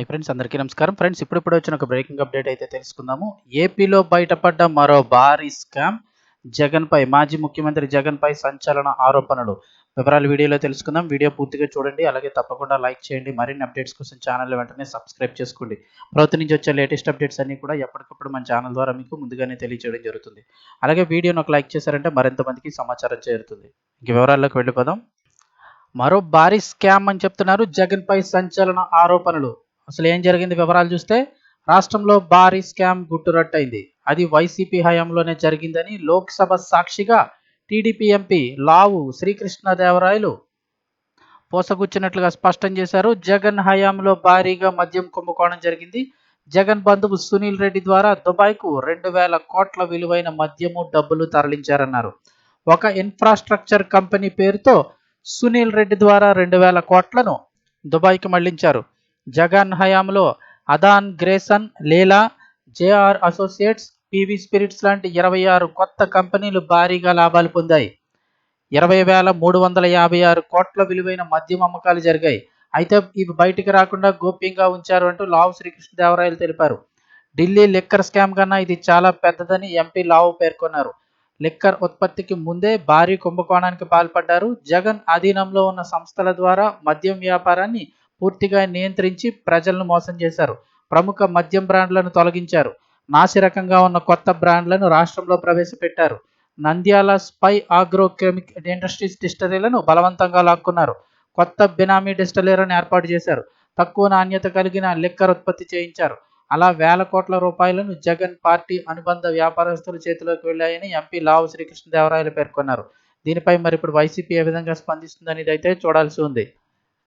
Hi friends అందరికీ నమస్కారం. Friends ఇప్పుడిప్పుడు వచ్చిన ఒక బ్రేకింగ్ అప్డేట్ అయితే తెలుసుకుందాము. ఏపీలో బయటపడ్డ మరో భారీ స్కామ్ జగన్పై మాజీ ముఖ్యమంత్రి జగన్పై సంచలన ఆరోపణలు. వివరాలు వీడియోలో తెలుసుకుందాం. వీడియో పూర్తిగా చూడండి. అలాగే తప్పకుండా లైక్ చేయండి. మరిన్ని అప్డేట్స్ కోసం ఛానల్ వెంటనే సబ్స్క్రైబ్ చేసుకోండి. ప్రభుత్వం నుంచి వచ్చే లేటెస్ట్ అప్డేట్స్ అన్ని కూడా ఎప్పటికప్పుడు మన ఛానల్ ద్వారా మీకు ముందుగానే తెలియజేయడం జరుగుతుంది. అలాగే వీడియోను ఒక లైక్ చేశారంటే మరింత మందికి సమాచారం చేరుతుంది. ఇంక వివరాల్లోకి వెళ్ళిపోదాం. మరో భారీ స్కామ్ అని చెప్తున్నారు జగన్పై సంచలన ఆరోపణలు. అసలు ఏం జరిగింది వివరాలు చూస్తే రాష్ట్రంలో భారీ స్కామ్ గుట్టురట్టయింది. అది వైసీపీ హయాంలోనే జరిగిందని లోక్సభ సాక్షిగా టీడీపీ ఎంపీ లావు శ్రీకృష్ణదేవరాయలు పోసగుచ్చినట్లుగా స్పష్టం చేశారు. జగన్ హయాంలో భారీగా మద్యం కుంభకోణం జరిగింది. జగన్ బంధువు సునీల్ రెడ్డి ద్వారా దుబాయ్కు రెండు వేల కోట్ల విలువైన మద్యము డబ్బులు తరలించారన్నారు. ఒక ఇన్ఫ్రాస్ట్రక్చర్ కంపెనీ పేరుతో సునీల్ రెడ్డి ద్వారా రెండు వేల కోట్లను దుబాయ్కి మళ్ళించారు. జగన్ హయాంలో Adan Grayson Leela JR associates PV spirits లాంటి ఇరవై ఆరు కొత్త కంపెనీలు భారీగా లాభాలు పొందాయి. ఇరవై వేల మూడు వందల యాభై ఆరు కోట్ల విలువైన మద్యం అమ్మకాలు జరిగాయి. అయితే ఇవి బయటికి రాకుండా గోప్యంగా ఉంచారు అంటూ లావు శ్రీకృష్ణదేవరాయలు తెలిపారు. ఢిల్లీ లిక్కర్ స్కామ్ కన్నా ఇది చాలా పెద్దదని ఎంపీ లావు పేర్కొన్నారు. లిక్కర్ ఉత్పత్తికి ముందే భారీ కుంభకోణానికి పాల్పడ్డారు. జగన్ అధీనంలో ఉన్న సంస్థల ద్వారా మద్యం వ్యాపారాన్ని పూర్తిగా నియంత్రించి ప్రజలను మోసం చేశారు. ప్రముఖ మద్యం బ్రాండ్లను తొలగించారు. నాసిరకంగా ఉన్న కొత్త బ్రాండ్లను రాష్ట్రంలో ప్రవేశపెట్టారు. నంద్యాల స్పై ఆగ్రోకెమిక్ ఇండస్ట్రీస్ డిస్టరీలను బలవంతంగా లాక్కున్నారు. కొత్త బినామీ డిస్టలీలను ఏర్పాటు చేశారు. తక్కువ నాణ్యత కలిగిన లిక్కర్ ఉత్పత్తి చేయించారు. అలా వేల కోట్ల రూపాయలను జగన్ పార్టీ అనుబంధ వ్యాపారస్తుల చేతిలోకి వెళ్ళాయని ఎంపీ లావు శ్రీకృష్ణదేవరాయలు పేర్కొన్నారు. దీనిపై మరి ఇప్పుడు వైసీపీ ఏ విధంగా స్పందిస్తుందనేది అయితే చూడాల్సి ఉంది.